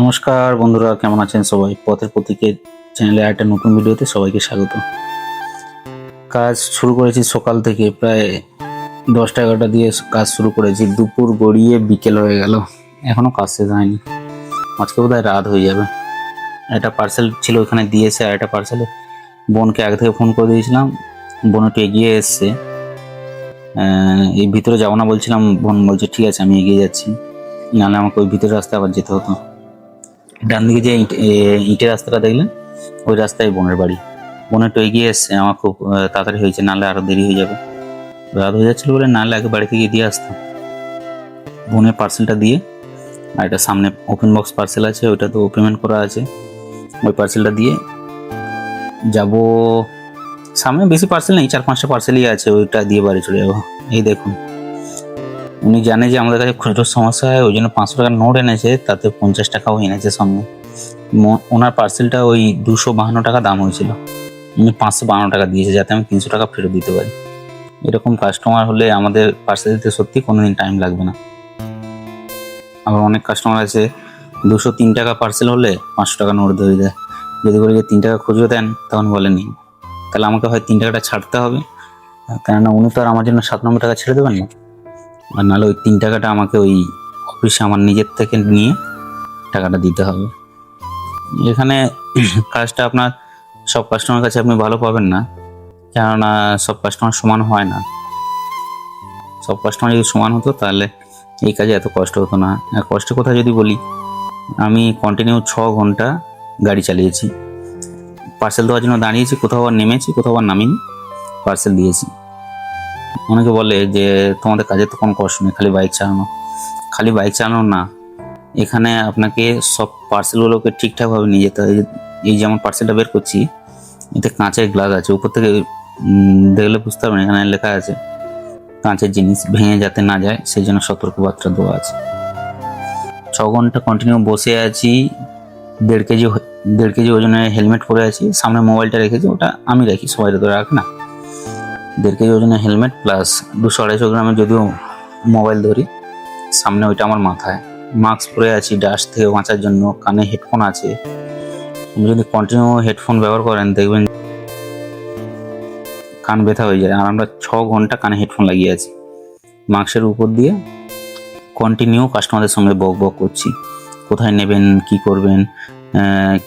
নমস্কার বন্ধুরা, কেমন আছেন সবাই? পথের প্রতীকের চ্যানেলে একটা নতুন ভিডিওতে সবাইকে স্বাগত। কাজ শুরু করেছি সকাল থেকে, প্রায় দশটা এগারোটা দিয়ে কাজ শুরু করেছি। দুপুর গড়িয়ে বিকেল হয়ে গেল এখনও কাজ শেষ হয়নি। আজকে বোধ রাত হয়ে যাবে। একটা পার্সেল ছিল ওখানে দিয়েছে, আর একটা পার্সেলে বোনকে আগে থেকে ফোন করে দিয়েছিলাম। বোন একটু এগিয়ে এসছে। এই ভিতরে যাব না বলছিলাম, বোন বলছে, ঠিক আছে, আমি এগিয়ে যাচ্ছি। নাহলে আমাকে ওই ভিতরে রাস্তায় আবার যেতে হতো। ডান দিকে যে ইটের রাস্তাটা দেখলেন? ওই রাস্তায় বোনের বাড়ি। বোন একটু এগিয়ে এসছে। আমার খুব তাড়াতাড়ি হয়েছে, নাহলে আরও দেরি হয়ে যাবে। রাত হয়ে যাচ্ছিল বলে নাহলে আগে বাড়ি থেকে দিয়ে আসতাম। বোনের পার্সেলটা দিয়ে, আর এটা সামনে ওপেন বক্স পার্সেল আছে, ওইটা তো পেমেন্ট করা আছে। ওই পার্সেলটা দিয়ে যাব। সামনে বেশি পার্সেল নেই চার পাঁচটা পার্সেলই আছে, ওইটা দিয়ে বাড়ি চলে যাব। এই দেখুন। উনি জানে যে আমাদের কাছে খুচরো সমস্যা হয়, ওই জন্য পাঁচশো টাকার নোট এনেছে, তাতে পঞ্চাশ টাকাও এনেছে সঙ্গে ওনার পার্সেলটা ওই দুশো বাহান্ন টাকা দাম হয়েছিল। উনি পাঁচশো বাহান্ন টাকা দিয়েছে যাতে আমি তিনশো টাকা ফেরত দিতে পারি। এরকম কাস্টমার হলে আমাদের পার্সেল দিতে সত্যি কোনো দিন টাইম লাগবে না। আবার অনেক কাস্টমার আছে, দুশো তিন টাকা পার্সেল হলে পাঁচশো টাকা নোট ধরে দেয়। যদি বলে যে তিন টাকা খুচরো দেন, তখন বলেনি। তাহলে আমাকে হয় তিন টাকাটা ছাড়তে হবে। কেননা উনি তো আর আমার জন্য সাত নম্বর টাকা ছেড়ে দেবেন না। আর নাহলে ওই তিন টাকাটা আমাকে ওই অফিসে আমার নিজের থেকে নিয়ে টাকাটা দিতে হবে। এখানে কাজটা আপনার সব কাস্টমার কাছে আপনি ভালো পাবেন না, কেননা সব কাস্টমার সমান হয় না। সব কাস্টমার যদি সমান হতো তাহলে এই কাজে এত কষ্ট হতো না। আর কষ্টের কথা যদি বলি, আমি কন্টিনিউ ছ ঘণ্টা গাড়ি চালিয়েছি। পার্সেল দেওয়ার জন্য দাঁড়িয়েছি, কোথাও আবার নেমেছি, কোথাও আবার নামিনি পার্সেল দিয়েছি। অনেকে বলে যে, তোমাদের কাজে তো কোনো কষ্ট নেই, খালি বাইক চালানো। খালি বাইক চালানো না। এখানে আপনাকে সব পার্সেলগুলোকে ঠিকঠাকভাবে নিয়ে যেতে হয় এই যেমন পার্সেলটা বের করছি, এতে কাঁচের গ্লাস আছে। উপর থেকে দেখলে বুঝতে পারবেন, এখানে লেখা আছে, কাঁচের জিনিস ভেঙে যাতে না যায় সেই জন্য সতর্কবার্তা দেওয়া আছে। ছ ঘণ্টা কন্টিনিউ বসে আছি। দেড় কেজি দেড় কেজি ওজনের হেলমেট পরে আছি। সামনে মোবাইলটা রেখেছি, ওটা আমি রাখি, সবাই তো রাখ না। দেড় কেজি ওজনের হেলমেট প্লাস দুশো আড়াইশো গ্রামের যদিও মোবাইল ধরি, সামনে ওইটা আমার মাথায়। মাস্ক পরে আছি ডাস্ট থেকে বাঁচার জন্য, কানে হেডফোন আছে। আপনি যদি কন্টিনিউ হেডফোন ব্যবহার করেন, দেখবেন কান ব্যথা হয়ে যায়। আর আমরা ছ ঘণ্টা কানে হেডফোন লাগিয়ে আছি। মাস্কের উপর দিয়ে কন্টিনিউ কাস্টমারদের সঙ্গে বক বক করছি। কোথায় নেবেন, কি করবেন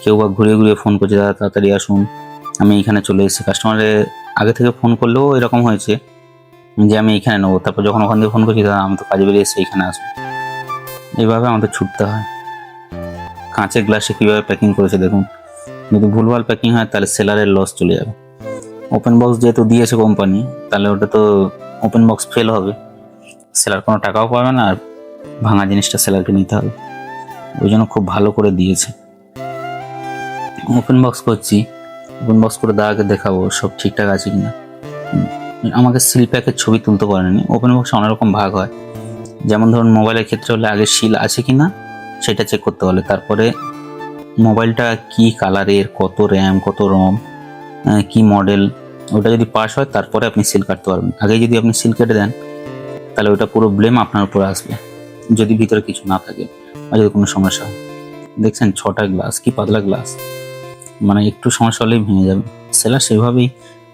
কেউ বা ঘুরিয়ে ঘুরিয়ে ফোন করছে দাদা তাড়াতাড়ি আসুন। আমি এখানে চলে এসেছি। কাস্টমারে আগে থেকে ফোন করলেও এরকম হয়েছে যে আমি এখানে নেব। তারপর যখন ওখান থেকে ফোন করছি, দাদা, আমি তো কাজে বেরিয়ে এসে এখানে আসব। এইভাবে আমাদের ছুটতে হয়। কাঁচের গ্লাসে কীভাবে প্যাকিং করেছে দেখুন। যদি ভুলভাল প্যাকিং হয়, তাহলে সেলারের লস চলে যাবে। ওপেন বক্স যেহেতু দিয়েছে কোম্পানি তাহলে ওটা তো ওপেন বক্স ফেল হবে। সেলার কোনো টাকাও পাবে না, আর ভাঙা জিনিসটা সেলারকে নিতে হবে। ওই জন্য খুব ভালো করে দিয়েছে। ওপেন বক্স করছি। বক্স করে দাদাকে দেখাবো, সব ঠিকঠাক আছে কিনা। আমাকে সিল প্যাকের ছবি তুলতে পারেনি ওপেন বক্সে অনেক রকম ভাগ হয়। যেমন ধরুন মোবাইলের ক্ষেত্রে হলে আগে সিল আছে কিনা, সেটা চেক করতে হলে তারপরে মোবাইলটা কি কালারের কত র্যাম কত রম কি মডেল ওটা যদি পাস হয়, তারপরে আপনি সিল কাটতে পারবেন। আগে যদি আপনি সিল কেটে দেন, তাহলে ওটা পুরো ব্লেম আপনার উপরে আসবে, যদি ভিতরে কিছু না থাকে বা যদি কোনো সমস্যা হয়। দেখছেন, ছটা গ্লাস কি পাতলা গ্লাস মানে একটু সমস্যা হলেই ভেঙে যাবে। সেলার সেভাবেই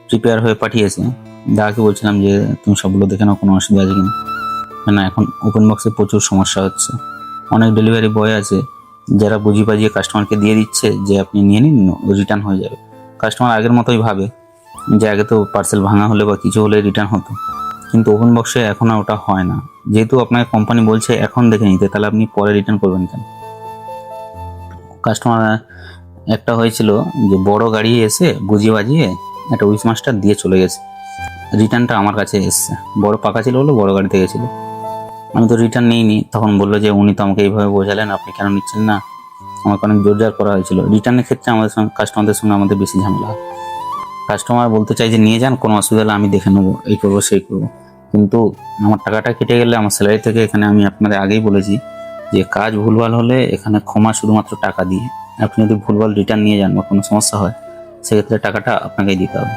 প্রিপেয়ার হয়ে পাঠিয়েছে। দাদাকে বলছিলাম যে, তুমি সবগুলো দেখে নাও, কোনো অসুবিধা আছে কিনা? না, এখন ওপেন বক্সে প্রচুর সমস্যা হচ্ছে। অনেক ডেলিভারি বয় আছে, যারা বুঝি বাজিয়ে কাস্টমারকে দিয়ে দিচ্ছে যে, আপনি নিয়ে নিন রিটার্ন হয়ে যাবে। কাস্টমার আগের মতোই ভাবে যে, আগে তো পার্সেল ভাঙা হলে বা কিছু হলে রিটার্ন হতো। কিন্তু ওপেন বক্সে এখন আর ওটা হয় না। যেহেতু আপনাকে কোম্পানি বলছে, এখন দেখে নিতে, তাহলে আপনি পরে রিটার্ন করবেন কেন? কাস্টমার একটা হয়েছিল যে বড় গাড়ি এসে বুঝিয়ে বাজিয়ে একটা উইস মাস্টার দিয়ে চলে গেছে। রিটার্নটা আমার কাছে এসছে। বড় পাকা ছিল বলে বড় গাড়িতে গেছিল। আমি তো রিটার্ন নিইনি। তখন বলল যে উনি তো আমাকে এইভাবে বোঝালেন, আপনি কেন নিচ্ছেন না? আমাকে অনেক জোরজার করা হয়েছিল। রিটার্নের ক্ষেত্রে আমাদের সঙ্গে কাস্টমারদের সঙ্গে আমাদের বেশি ঝামেলা হয়। কাস্টমার বলতে চাই যে নিয়ে যান, কোনো অসুবিধা হলে আমি দেখে নেব, এই করব, সেই করব। কিন্তু আমার টাকাটা কেটে গেলে আমার স্যালারি থেকে এখানে আমি আপনাদের আগেই বলেছি যে কাজ ভুলভাল হলে এখানে ক্ষমা শুধুমাত্র টাকা দিয়ে আপনি যদি ভুলভাল রিটার্ন নিয়ে যান বা কোনো সমস্যা হয়, সেক্ষেত্রে টাকাটা আপনাকেই দিতে হবে।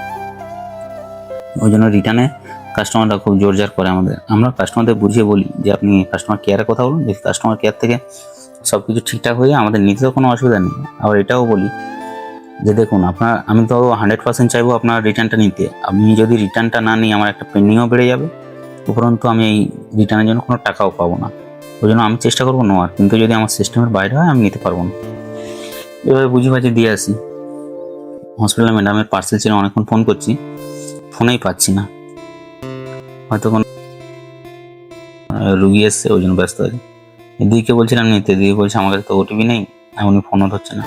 ওই জন্য রিটার্নে কাস্টমাররা খুব জোরজার করে আমাদের। আমরা কাস্টমারদের বুঝিয়ে বলি যে, আপনি কাস্টমার কেয়ারে কথা বলুন যদি কাস্টমার কেয়ার থেকে সব কিছু ঠিকঠাক হয়ে আমাদের নিতে তো কোনো অসুবিধা নেই। আবার এটাও বলি যে, দেখুন, আপনার, আমি তো হান্ড্রেড পার্সেন্ট চাইব আপনার রিটার্নটা নিতে। আমি যদি রিটার্নটা না নিই আমার একটা পেন্ডিংও বেড়ে যাবে, উপরন্তু আমি এই রিটার্নের জন্য কোনো টাকাও পাবো না। ওই জন্য আমি চেষ্টা করব নেওয়ার কিন্তু যদি আমার সিস্টেমের বাইরে হয়, আমি নিতে পারব না। এভাবে বুঝি বাজি দিয়ে আসি। হসপিটালে ম্যাডামের পার্সেল ছিল অনেকক্ষণ ফোন করছি। ফোনেই পাচ্ছি না। হয়তো কোনো রুগী এসছে, ওই জন্য ব্যস্ত আছে। দিদিকে বলছিলাম নিতে দিদি বলছে আমার কাছে তো ওটিপি নেই, এমনই ফোনও ধরছে না।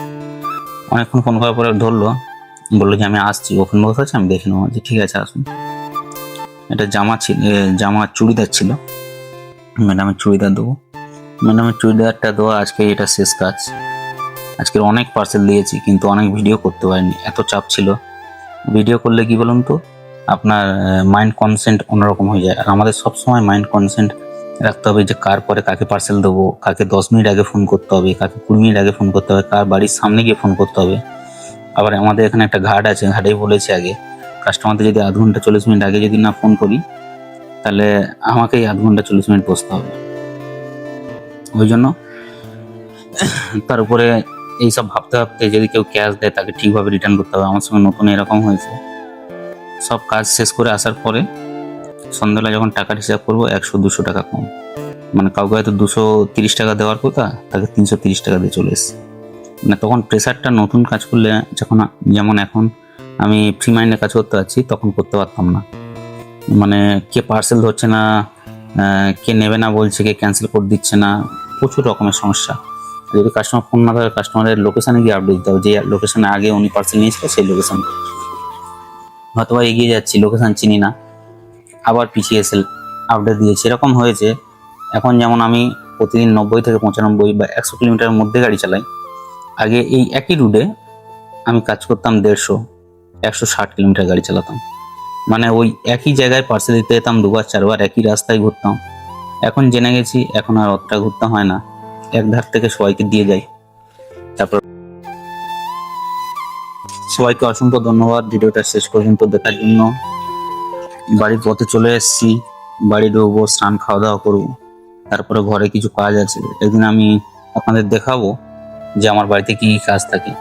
অনেকক্ষণ ফোন করার পরে ধরলো, বলল যে, আমি আসছি ওখান বসে আছে, আমি দেখে নেব। যে ঠিক আছে, আসুন। এটা জামা ছিল জামা চুড়িদার ছিল। ম্যাডামের চুড়িদার দেবো। ম্যাডামের চুড়িদারটা দেওয়া আজকে এটা শেষ কাজ। আজকের অনেক পার্সেল দিয়েছি, কিন্তু অনেক ভিডিও করতে পারিনি। এত চাপ ছিল। ভিডিও করলে কি বলুন তো? আপনার মাইন্ড কনসেন্ট অন্যরকম হয়ে যায়। আর আমাদের সব সময় মাইন্ড কনসেন্ট রাখতে হবে যে কার পরে কাকে পার্সেল দেবো, কাকে দশ মিনিট আগে ফোন করতে হবে, কাকে কুড়ি মিনিট আগে ফোন করতে হবে, কার বাড়ির সামনে গিয়ে ফোন করতে হবে। আবার আমাদের এখানে একটা ঘাট আছে, ঘাটেই বলেছি আগে কাস্টমারদের যদি আধ ঘণ্টা চল্লিশ মিনিট আগে যদি না ফোন করি, তাহলে আমাকেই আধ ঘণ্টা চল্লিশ মিনিট বসতে হবে। ওই জন্য তার উপরে এইসব ভাবতে ভাবতে যদি কেউ ক্যাশ দেয়, তাকে ঠিকভাবে রিটার্ন করতে হবে। আমার সঙ্গে নতুন এরকম হয়েছে। সব কাজ শেষ করে আসার পরে সন্ধ্যাবেলা যখন টাকার হিসাব করব, একশো দুশো টাকা কম। মানে কাউকে হয়তো দুশো তিরিশ টাকা দেওয়ার কথা, তাকে তিনশো তিরিশ টাকা দিয়ে চলে এসছে। মানে তখন প্রেশারটা নতুন কাজ করলে, যখন যেমন এখন আমি ফ্রি মাইন্ডে কাজ করতে পারছি, তখন করতে পারতাম না। মানে কে পার্সেল ধরছে না কে নেবে না বলছে, কে ক্যান্সেল করে দিচ্ছে না, প্রচুর রকমের সমস্যা। যদি কাস্টমার ফোন না ধরে কাস্টমারের লোকেশানে গিয়ে আপডেট দিতে হবে। যে লোকেশানে আগে উনি পার্সেল নিয়েছিল, সেই লোকেশান হয়তো বা এগিয়ে যাচ্ছি লোকেশান চিনি না। আবার পিছিয়ে এসে আপডেট দিয়েছি। এরকম হয়েছে। এখন যেমন আমি প্রতিদিন নব্বই থেকে পঁচানব্বই বা একশো কিলোমিটারের মধ্যে গাড়ি চালাই। আগে এই একই রুটে আমি কাজ করতাম দেড়শো, একশো ষাট কিলোমিটার গাড়ি চালাতাম। মানে ওই একই জায়গায় পার্সেল দিতে যেতাম দুবার, চারবার, একই রাস্তায় ঘুরতাম। এখন জেনে গেছি, এখন আর অতটা ঘুরতে হয় না। এক ধার থেকে সবাইকে দিয়ে যাই। তারপর সবাইকে অসংখ্য ধন্যবাদ। ভিডিওটা শেষ পর্যন্ত দেখার জন্য। বাড়ির পথে চলে এসেছি। বাড়ি ঢুকবো, স্নান খাওয়া দাওয়া করব। তারপরে ঘরে কিছু কাজ আছে। একদিন আমি আপনাদের দেখাবো যে আমার বাড়িতে কি কাজ থাকে।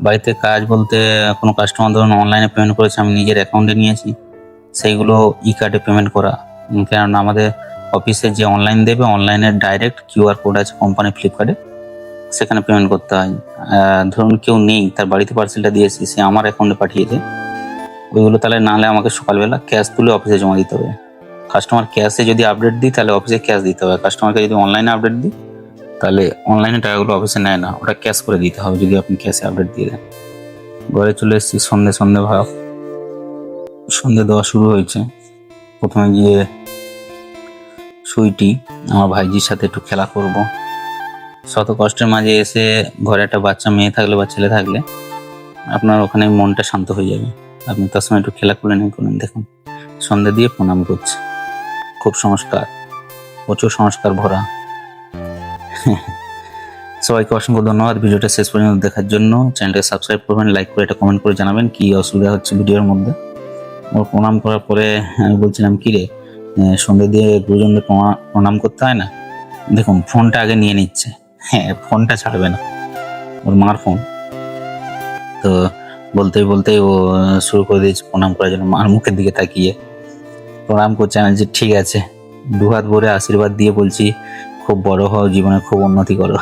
বাড়িতে কাজ বলতে কোনো কাস্টমার ধরুন অনলাইনে পেমেন্ট করেছে, আমি নিজের অ্যাকাউন্টে নিয়েছি। সেইগুলো ই কার্ডে পেমেন্ট করা। কেননা আমাদের অফিসে যে অনলাইন দেবে অনলাইনে ডাইরেক্ট কিউআর কোড আছে কোম্পানি ফ্লিপকার্টে সেখানে পেমেন্ট করতে হয়। ধরুন কেউ নেই, তার বাড়িতে পার্সেলটা দিয়েছি, সে আমার অ্যাকাউন্টে পাঠিয়েছে ওইগুলো তাহলে নাহলে আমাকে সকালবেলা ক্যাশ তুলে অফিসে জমা দিতে হবে। কাস্টমার ক্যাশে যদি আপডেট দিই, তাহলে অফিসে ক্যাশ দিতে হবে। কাস্টমারকে যদি অনলাইনে আপডেট দিই, তাহলে অনলাইনে টাকাগুলো অফিসে নেয় না। ওটা ক্যাশ করে দিতে হবে যদি আপনি ক্যাশে আপডেট দিয়ে দেন। ঘরে চলে এসেছি, সন্ধে সন্ধে ভাব। সন্ধে দেওয়া শুরু হয়েছে। প্রথমে গিয়ে সুইটি। আমার ভাইজির সাথে একটু খেলা করব। শত কষ্টের মাঝে এসে ঘরে একটা বাচ্চা, মেয়ে থাকলে বা ছেলে থাকলে আপনার ওখানে মনটা শান্ত হয়ে যাবে। আপনি তার সময় একটু খেলা করলেন এই করলেন দেখুন সন্ধ্যা দিয়ে প্রণাম করছে। খুব সংস্কার। প্রচুর সংস্কার ভরা। সবাইকে অসংখ্য ধন্যবাদ। ভিডিওটা শেষ পর্যন্ত দেখার জন্য। চ্যানেলটা সাবস্ক্রাইব করবেন লাইক করে এটা কমেন্ট করে জানাবেন কি অসুবিধা হচ্ছে ভিডিওর মধ্যে। ওর প্রণাম করার পরে আমি বলছিলাম কি রে আহ, সন্ধ্যে দিয়ে গুরুজনদের প্রণা- প্রণাম করতে হয় না? দেখুন ফোনটা আগে নিয়ে নিচ্ছে। হ্যাঁ ফোনটা ছাড়বে না। ওর মার ফোন। তো বলতেই বলতেই ও শুরু করে দিয়েছে প্রণাম করার জন্য। মার মুখের দিকে তাকিয়ে। প্রণাম করছে আমি যে ঠিক আছে। দুহাত ভরে আশীর্বাদ দিয়ে বলছি খুব বড় হও জীবনে খুব উন্নতি করো।